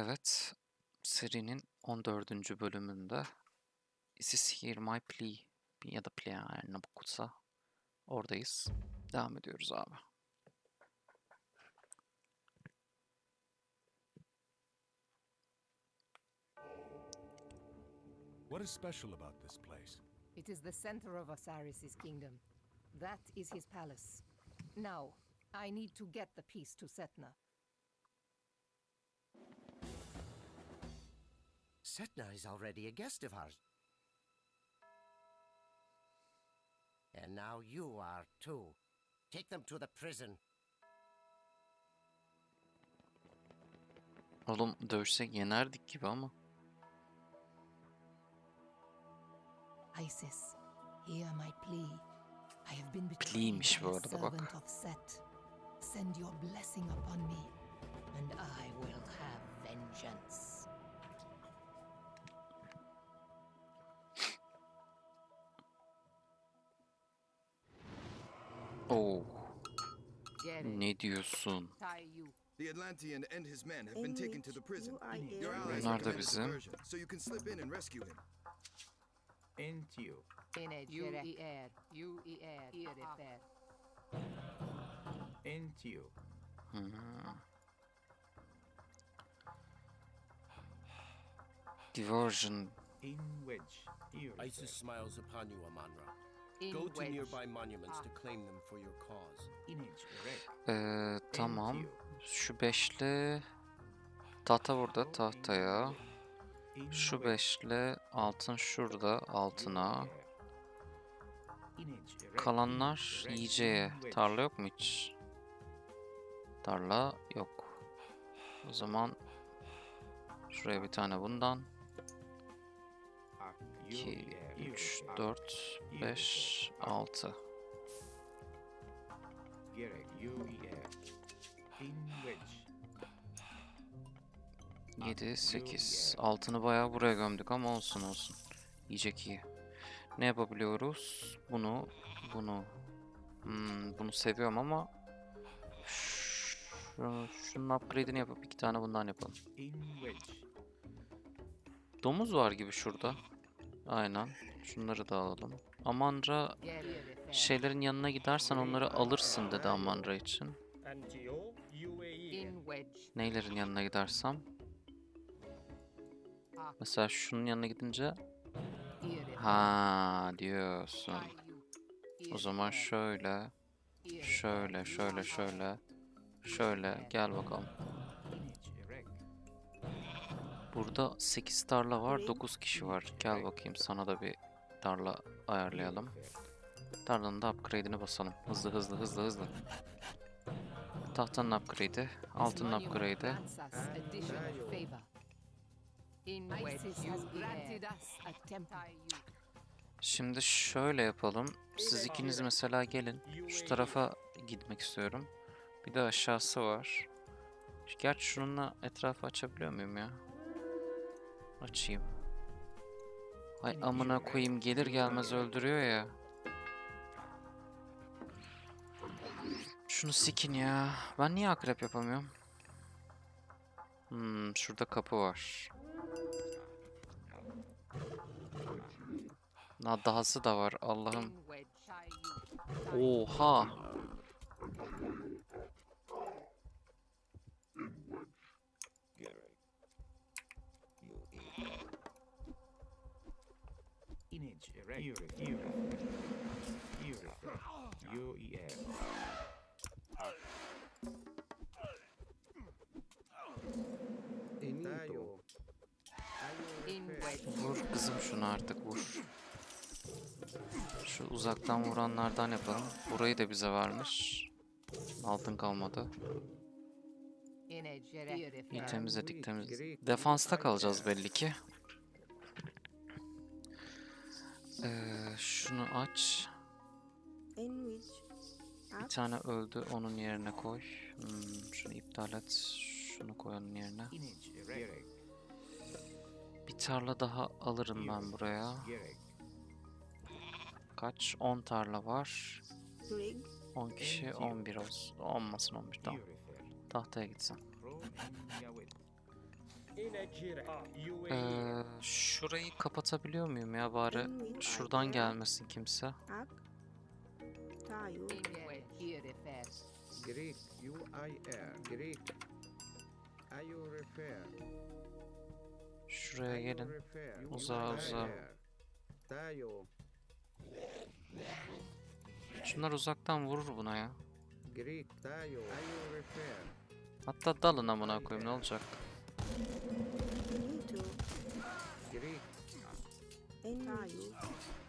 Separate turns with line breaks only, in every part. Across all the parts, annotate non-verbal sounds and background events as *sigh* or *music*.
Evet, serinin 14. bölümünde Is this here my plea ya da plea her ne boksa oradayız. Devam ediyoruz abi.
What is special about this place?
It is the center of Osiris's kingdom. That is his palace. Now, I need to get the piece to Setna.
Setna is already a guest of ours. And now you are too. Take them to the prison.
Oğlum dövüşsek yenerdik gibi ama.
Isis, hear my plea. I have been betrayed
Plea'ymiş
by
bu arada bak.
servant of Set. Send your blessing upon me, and I will have vengeance.
Ne diyorsun?
Tie you.
The Atlantean and his men have been taken to the prison.
UIA.
Your allies
Bunlar da bizim.
diversion, so you can slip in and rescue him.
Entio.
U-I-R. U-I-R. İrifer.
Entio.
Hı. Diversion.
In. Ear.
Isis smiles upon you, Amanra. Go to nearby monuments to claim them for your cause.
Ee, tamam. Şu beşli tahta burada tahtaya. Şu beşli altın şurada altına. Kalanlar yiyeceğe. Tarla yok mu hiç? Tarla yok. O zaman şuraya bir tane bundan.
Ak,
2,
ear,
3,
ak,
4, 5, 6.
Gerek. U-I-R. In wedge.
7, 8. Altını bayağı buraya gömdük ama olsun olsun. Yiyecek iyi. Ne yapabiliyoruz? Bunu, bunu. Hmm, bunu seviyorum ama şu, şunun upgrade'ini yapıp iki tane bundan yapalım. Domuz var gibi şurada. Aynen. Şunları da alalım. Amanra şeylerin yanına gidersen onları alırsın dedi Amanra için. Neylerin yanına gidersem. Mesela şunun yanına gidince ha diyorsun. O zaman şöyle, şöyle, şöyle, şöyle, şöyle. Gel bakalım. Burada 8 tarla var, 9 kişi var. Gel bakayım sana da bir tarla ayarlayalım. Tarlanın da upgrade'ini basalım. Hızlı hızlı hızlı hızlı. Tahtanın upgrade'i, altının upgrade'i. Şimdi şöyle yapalım. Siz ikiniz mesela gelin. Şu tarafa gitmek istiyorum. Bir de aşağısı var. Gerçi şununla etrafı açabiliyor muyum ya? Açayım. Hay amına koyayım gelir gelmez öldürüyor ya. Şunu sikin ya. Ben niye akrep yapamıyorum? Hmm, şurada kapı var. Na dahası da var Allah'ım. Oha. Uzaktan vuranlardan yapalım. Burayı da bize vermiş. Altın kalmadı. İyi temizledik temizledik. Defansta kalacağız belli ki. Ee, şunu aç. Bir tane öldü onun yerine koy. Hmm, şunu iptal et. Şunu koy onun yerine. Bir tarla daha alırım ben buraya. Kaç? 10 tarla var.
rig
10 kişi
Entiyo.
11 olsun. Olmasın 11 tamam. Tahtaya.
UAE.
Ee, şurayı kapatabiliyor muyum ya bari şuradan gelmesin kimse.
Greek. U-I-R. Greek. Refer.
Şuraya gelin. Uzağa, uzağa.
Tayo.
Şunlar uzaktan vurur buna ya. Hatta dalın amına koyayım ne olacak?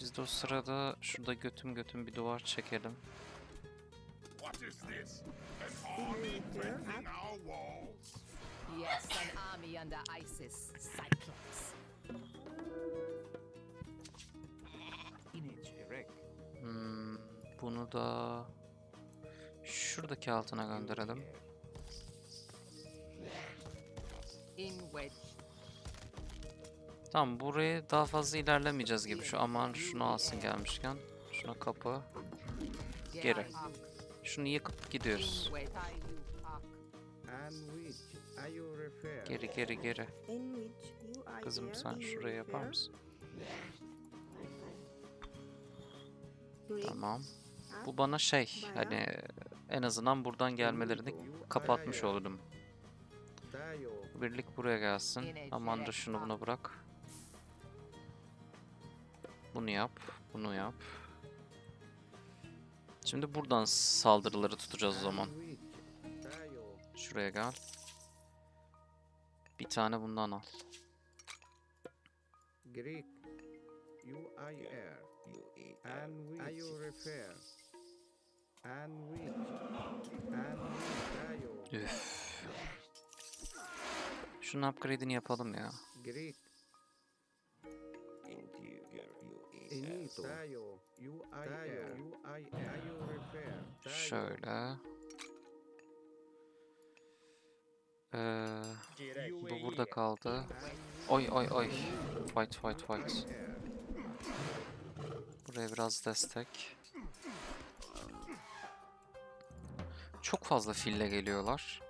Biz de o sırada şurada götüm götüm bir duvar çekelim.
Yes, an army under ISIS. Cyclops.
Bunu da şuradaki altına gönderelim. Tamam buraya daha fazla ilerlemeyeceğiz gibi şu aman şunu alsın gelmişken. Şuna kapı. Geri. Şunu yıkıp gidiyoruz. Geri geri geri. Kızım sen şuraya yapar mısın? Tamam. Bu bana şey hani en azından buradan gelmelerini kapatmış oldum. Birlik buraya gelsin. Aman da şunu buna bırak. Bunu yap. Bunu yap. Şimdi buradan saldırıları tutacağız o zaman. Şuraya gel. Bir tane bundan al.
Greek. U-I-R. And which. Ayo refer. And which. And.
Üf. Şunun upgrade'ini yapalım ya.
Tayo.
Şöyle. Ee, bu burada kaldı. Oy oy oy. Fight fight fight. Buraya biraz destek. Çok fazla fille geliyorlar.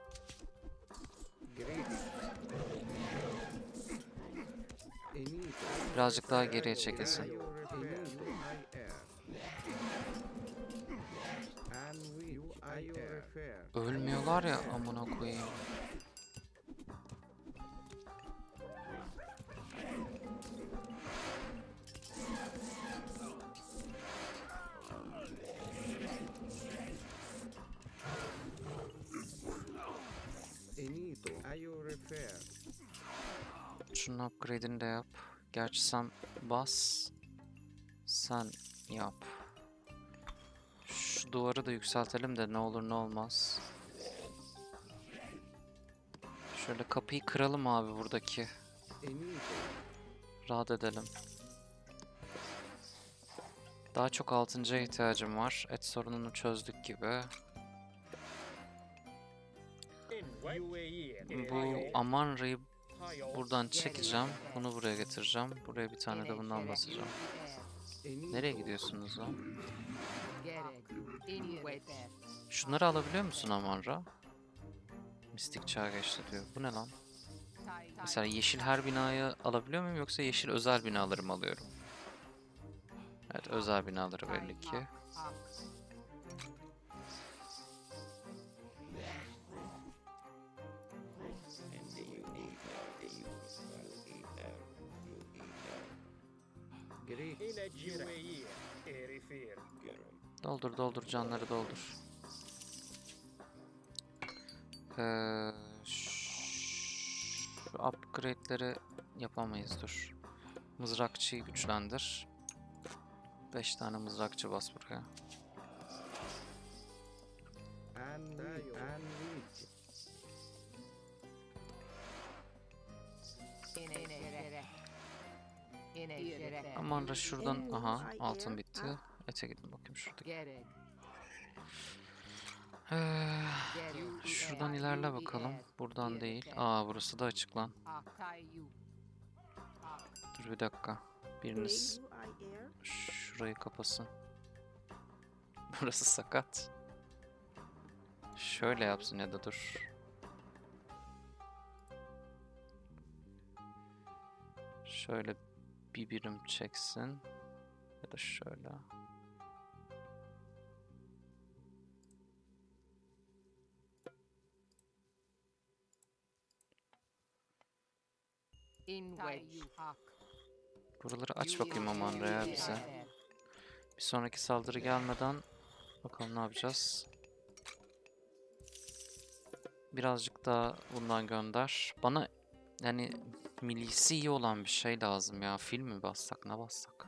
Birazcık daha geriye çekilsin. Ölmüyorlar ya amına koyayım. Şunun upgrade'ini de yap. Gerçi sen bas. Sen yap. Şu duvarı da yükseltelim de ne olur ne olmaz. Şöyle kapıyı kıralım abi buradaki. Rahat edelim. Daha çok altıncıya ihtiyacım var. Et sorununu çözdük gibi. Bu Amanra'yı buradan çekeceğim. Bunu buraya getireceğim. Buraya bir tane de bundan basacağım. Nereye gidiyorsunuz lan? Şunları alabiliyor musun Amanra? Mistik çağ geçti diyor. Bu ne lan? Mesela yeşil her binayı alabiliyor muyum yoksa yeşil özel binaları mı alıyorum? Evet özel binaları belli ki. Doldur doldur canları doldur. Ee, şu upgrade'leri yapamayız dur. Mızrakçıyı güçlendir. 5 tane mızrakçı bas buraya. Aman da şuradan aha altın bitti.
ah.
Ete gidin bakayım şuradaki. Ee, şuradan ilerle bakalım. Buradan değil. Aa burası da açık lan. Dur bir dakika. Biriniz şurayı kapasın. Burası sakat. Şöyle yapsın ya da dur. Şöyle bir birim çeksin. Ya da şöyle.
In.
Buraları aç bakayım aman ya bize. Bir sonraki saldırı gelmeden bakalım ne yapacağız. Birazcık daha bundan gönder. Bana yani milisi iyi olan bir şey lazım ya. Film mi bassak ne bassak?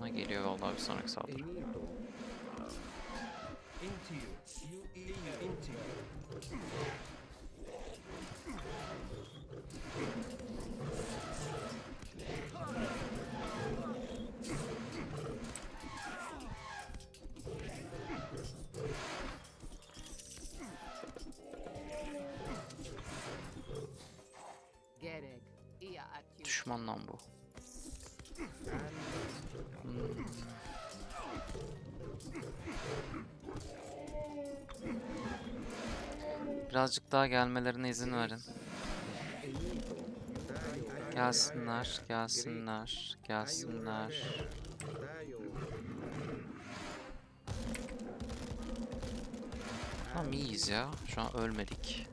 Ne geliyor vallahi bir sonraki saldırı. Düşman lan bu. Hmm. Birazcık daha gelmelerine izin verin. Gelsinler, gelsinler, gelsinler. Tamam iyiyiz ya. Şu an ölmedik.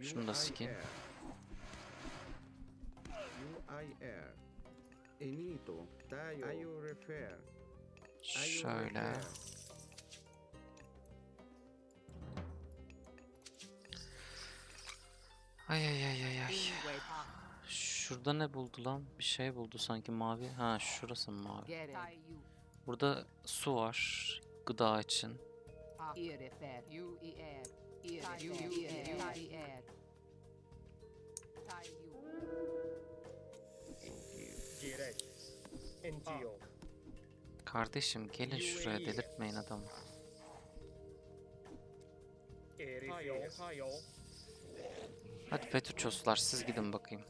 Şunu da sikeyim. Şöyle. Ay ay ay ay ay. Şurada ne buldu lan? Bir şey buldu sanki mavi. Ha şurası mavi. Burada su var. Gıda için. Kardeşim gelin şuraya delirtmeyin adamı. Hadi Petruchoslar siz gidin bakayım.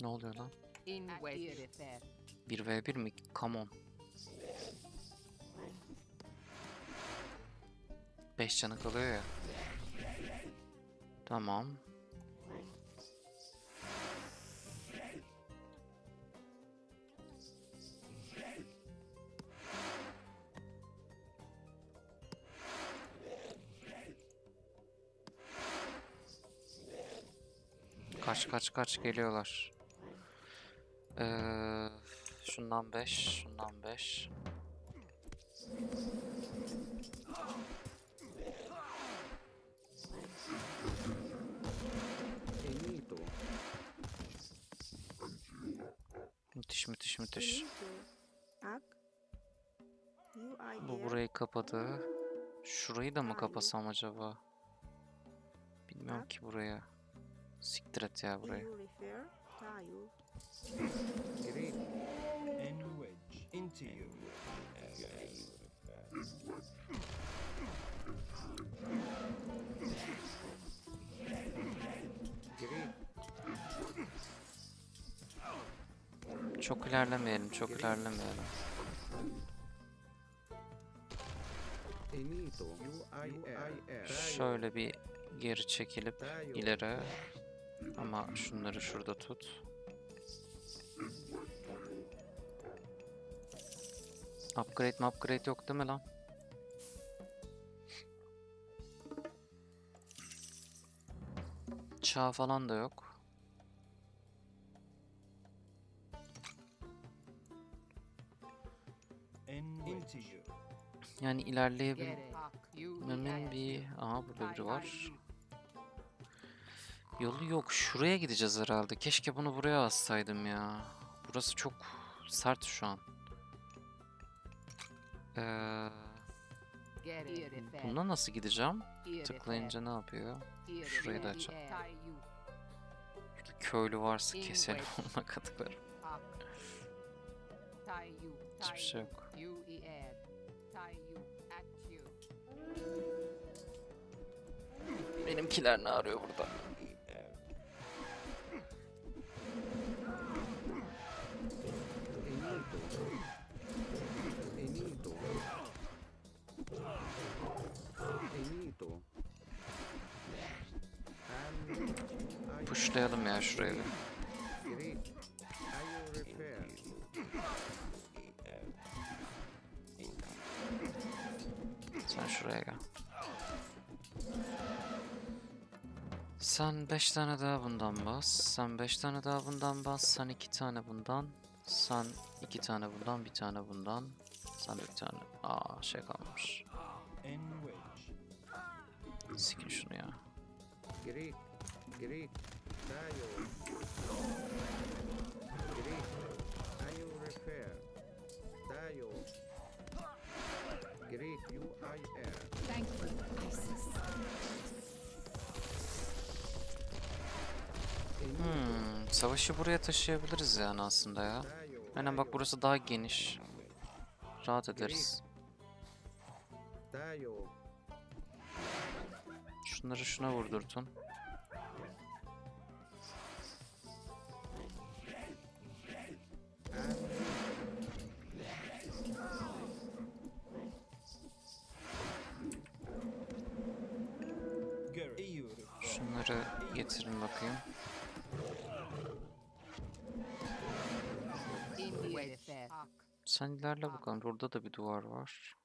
Ne oluyor lan? 1v1 mi? Come on. 5 canı kalıyor ya. Tamam. Kaç kaç kaç geliyorlar. Ee, şundan 5, şundan 5.
Enito.
Müthiş müthiş müthiş. Bu burayı kapadı. Şurayı da mı kapasam acaba? Bilmiyorum ki buraya. Siktir et ya burayı.
You.
Çok ilerlemeyelim, çok ilerlemeyelim. Şöyle bir geri çekilip ileri. Ama şunları şurada tut. Upgrade mi upgrade yok değil mi lan? Çağ falan da yok. Yani ilerleyebilmem
Gerek. You
bir... Aha burada biri var. Yolu yok. Şuraya gideceğiz herhalde. Keşke bunu buraya assaydım ya. Burası çok sert şu an. Ee, buna nasıl gideceğim? Tıklayınca ne yapıyor? Şurayı da açalım. Şurada köylü varsa keselim *laughs* ona katıklarım. Hiçbir şey yok.
You.
Benimkiler ne arıyor burada? Toplayalım ya şurayı bir. Sen şuraya gel. Sen 5 tane daha bundan bas. Sen 5 tane daha bundan bas. Sen 2 tane bundan. Sen 2 tane bundan, bir tane bundan. Sen de bir tane. Aa şey kalmış. Sikin şunu ya.
Great. Great.
Hmm, savaşı buraya taşıyabiliriz yani aslında ya. Aynen bak burası daha geniş. Rahat ederiz. Şunları şuna vurdurtun. Getirin bakayım. Sen ilerle bakalım. Burada da bir duvar var.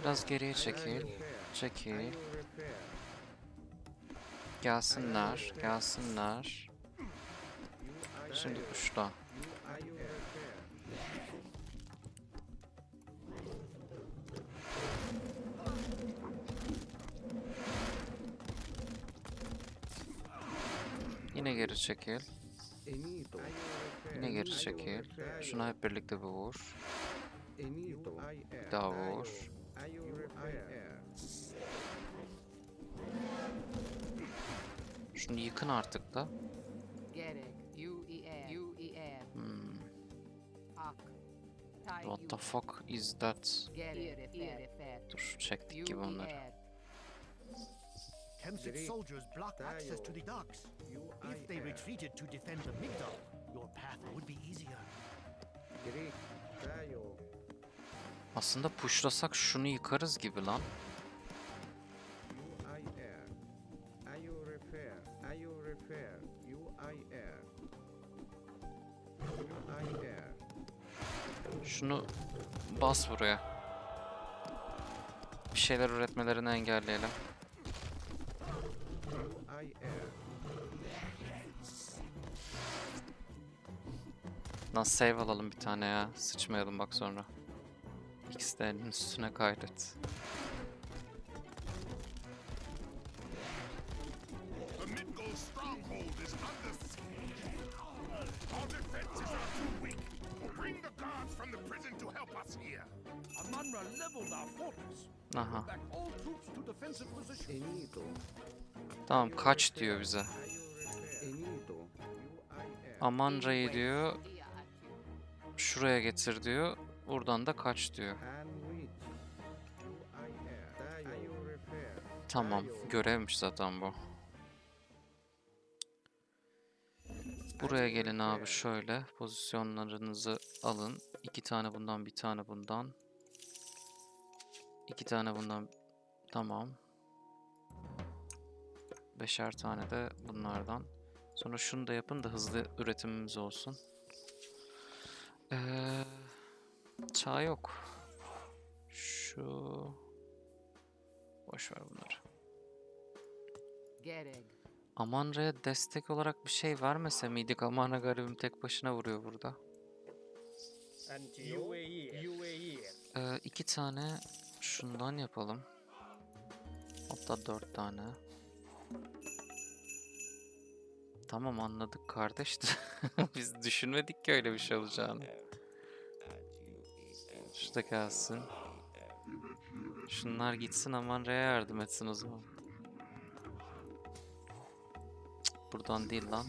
Biraz geriye çekil. Çekil. Gelsinler. Gelsinler. Şimdi
repair?
Yine geri çekil. Yine geri çekil. Şuna hep birlikte bir vur. Bir daha vur. Şunu yıkın artık da.
UER.
Hmm, what the fuck is that? Dur çektik gibi onları.
UER.
Kemsik
Great.
soldiers block access to the docks. If they retreated to defend the Migdal, your path would be easier.
Aslında pushlasak şunu yıkarız gibi lan. Şunu bas buraya. Bir şeyler üretmelerini engelleyelim. Lan save alalım bir tane ya. Sıçmayalım bak sonra. İkisi elinin üstüne kaydet. Aha. Tamam kaç diyor bize. Amanra'yı diyor. Şuraya getir diyor. Buradan da kaç diyor. Tamam. Görevmiş zaten bu. Buraya gelin abi şöyle. Pozisyonlarınızı alın. İki tane bundan, bir tane bundan. İki tane bundan. Tamam. Beşer tane de bunlardan. Sonra şunu da yapın da hızlı üretimimiz olsun. Ee, çağ yok. Şu... Boş ver bunları.
Gerek.
Amanra'ya destek olarak bir şey vermese miydik? Amanra garibim tek başına vuruyor burada.
Antio. UAE. UAE.
Ee, iki tane şundan yapalım. Hatta dört tane. Tamam anladık kardeş de. *laughs* Biz düşünmedik ki öyle bir şey olacağını. Şu da gelsin. Şunlar gitsin Amanra'ya yardım etsin o zaman. Buradan değil lan.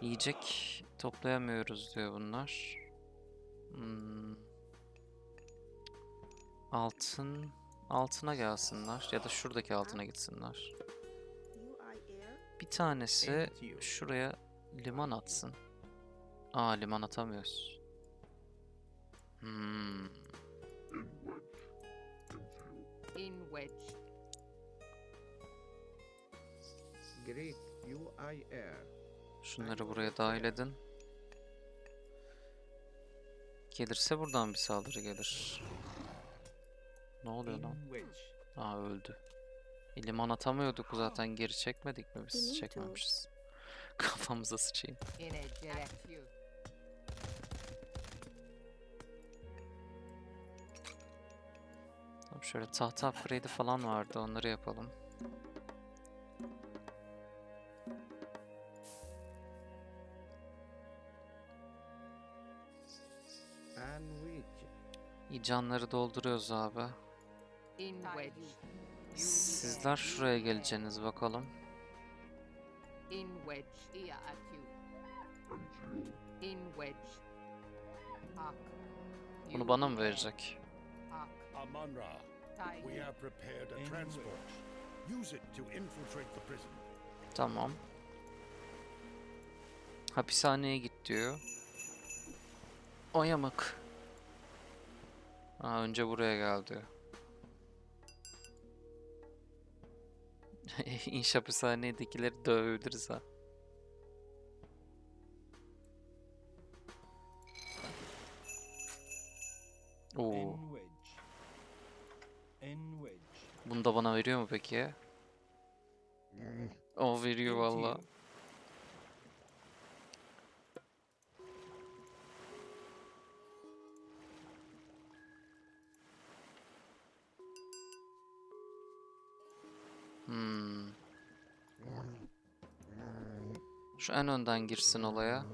Yiyecek toplayamıyoruz diyor bunlar. Hmm. Altın altına gelsinler ya da şuradaki altına gitsinler. Bir tanesi şuraya liman atsın. Aa liman atamıyoruz. Hmm.
In wedge.
Şunları buraya dahil edin. Gelirse buradan bir saldırı gelir. Ne oluyor lan? Aa öldü. E, liman atamıyorduk zaten geri çekmedik mi biz? Çekmemişiz. *laughs* Kafamıza sıçayım. Tamam şöyle tahta upgrade'i falan vardı onları yapalım. İyi canları dolduruyoruz abi. Sizler şuraya geleceğiniz bakalım. Bunu bana mı verecek? Tamam. Hapishaneye git diyor. O Ha, önce buraya gel diyor. *laughs* İnş hapishanedekileri dövebiliriz ha. Oo. Bunu da bana veriyor mu peki? O veriyor valla. Şu en önden girsin olaya.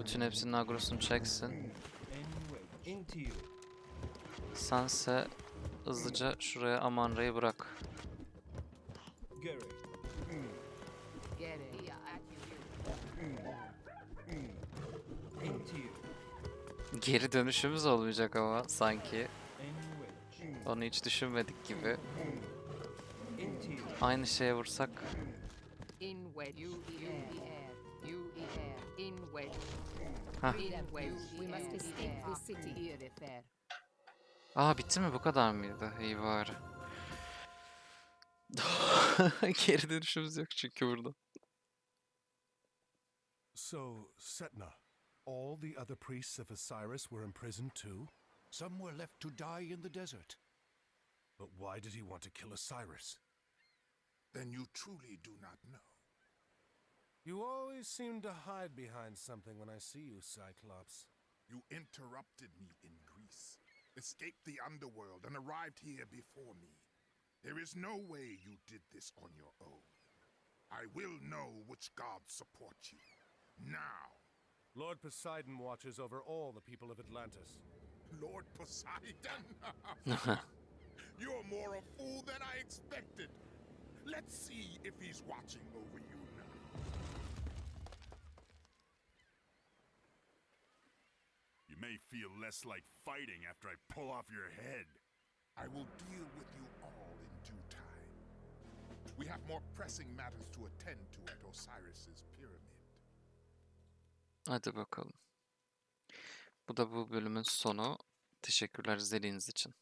Bütün hepsinin agrosunu çeksin. Sense hızlıca şuraya Amanra'yı bırak. Geri dönüşümüz olmayacak ama sanki. Onu hiç düşünmedik gibi. Aynı şeye vursak.
In In wedge.
Hah.
We must escape this city. Here.
Aa ah, bitti mi? Bu kadar mıydı? İyi bari. *laughs* Geri dönüşümüz yok çünkü burada.
So, Setna, all the other priests of Osiris were imprisoned too? Some were left to die in the desert. But why did he want to kill Osiris? Then you truly do not know.
You always seem to hide behind something when I see you, Cyclops.
You interrupted me in Greece, escaped the underworld, and arrived here before me. There is no way you did this on your own. I will know which gods support you. Now,
Lord Poseidon watches over all the people of Atlantis.
Lord Poseidon! *laughs* You're more a fool than I expected. Let's see if he's watching over
you may feel less like fighting after I pull off your head.
I will deal with you all in due time. We have more pressing matters to attend to at Osiris's pyramid.
Hadi bakalım. Bu da bu bölümün sonu. Teşekkürler izlediğiniz için.